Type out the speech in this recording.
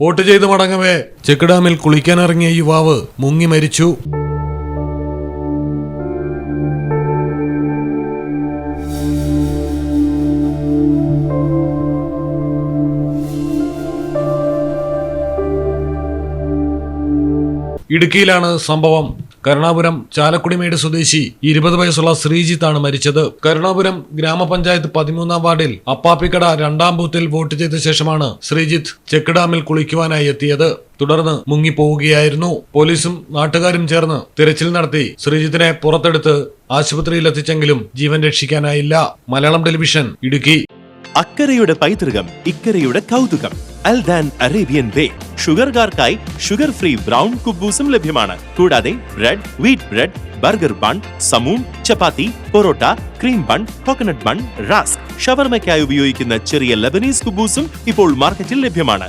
Vote ചെയ്ത് മടങ്ങവേ. Check ഡാമിൽ കുളിക്കാനിറങ്ങിയ യുവാവ് മുങ്ങി മരിച്ചു. ഇടുക്കിയിലാണ് സംഭവം. കരുണാപുരം ചാലക്കുടിമേട് സ്വദേശി ഇരുപത് വയസ്സുള്ള ശ്രീജിത്താണ് മരിച്ചത്. കരുണാപുരം ഗ്രാമപഞ്ചായത്ത് പതിമൂന്നാം വാർഡിൽ അപ്പാപ്പിക്കട രണ്ടാം ബൂത്തിൽ വോട്ട് ചെയ്ത ശേഷമാണ് ശ്രീജിത്ത് ചെക്ക് ഡാമിൽ കുളിക്കുവാനായി എത്തിയത്. തുടർന്ന് മുങ്ങിപ്പോവുകയായിരുന്നു. പോലീസും നാട്ടുകാരും ചേർന്ന് തിരച്ചിൽ നടത്തി ശ്രീജിത്തിനെ പുറത്തെടുത്ത് ആശുപത്രിയിൽ എത്തിച്ചെങ്കിലും ജീവൻ രക്ഷിക്കാനായില്ല. മലയാളം ടെലിവിഷൻ ഇടുക്കി. അക്കരയുടെ പൈതൃകം ഇക്കരയുടെ കൗതുകം. അൽ ദാൻ അറേബ്യൻ ബേ ഷുഗർകാർക്കായി ഷുഗർ ഫ്രീ ബ്രൗൺ കുബൂസും ലഭ്യമാണ്. കൂടാതെ bread wheat bread burger bun സമൂൺ chapati parotta cream bun coconut bun rusk. ഷവർമയ്ക്കായി ഉപയോഗിക്കുന്ന ചെറിയ ലബനീസ് കുബൂസും ഇപ്പോൾ മാർക്കറ്റിൽ ലഭ്യമാണ്.